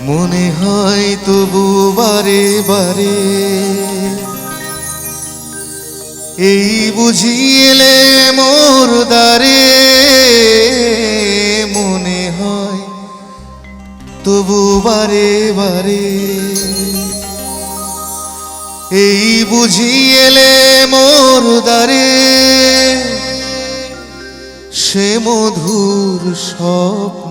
মনে হয় তবু বারে বারে। এই বুঝিয়েলে মোর দ্বারে। মনে হয় তবু বারে বারে। এই বুঝিয়েলে মোর দ্বারে। সে মধুর স্বপ্ন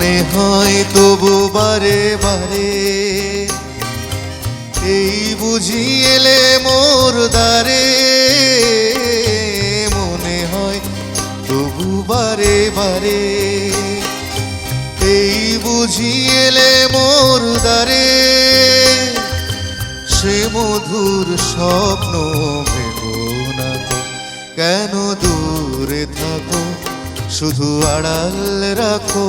মনে হয় তবু বারে বারে। এই বুঝি এলে মোর দ্বারে। মনে হয় তবু বারে বারে। এই বুঝি এলে মোর দ্বারে। সে মধুর স্বপ্ন কেন দূরে থাকো? শুধু আড়াল রাখো।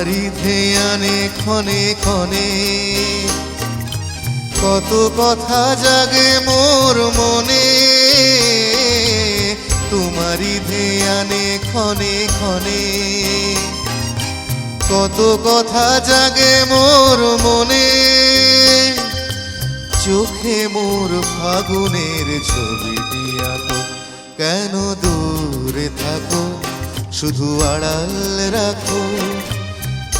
তোমারই ধ্যানে ক্ষণে ক্ষণে। কত কথা জাগে মোর মনে তোমারই ধ্যানে ক্ষণে ক্ষণে। কত কথা জাগে মোর মনে, চোখে মোর ফাগুনের ছবিটি আঁকো কেন দূরে থাকো, শুধু আড়াল রাখো।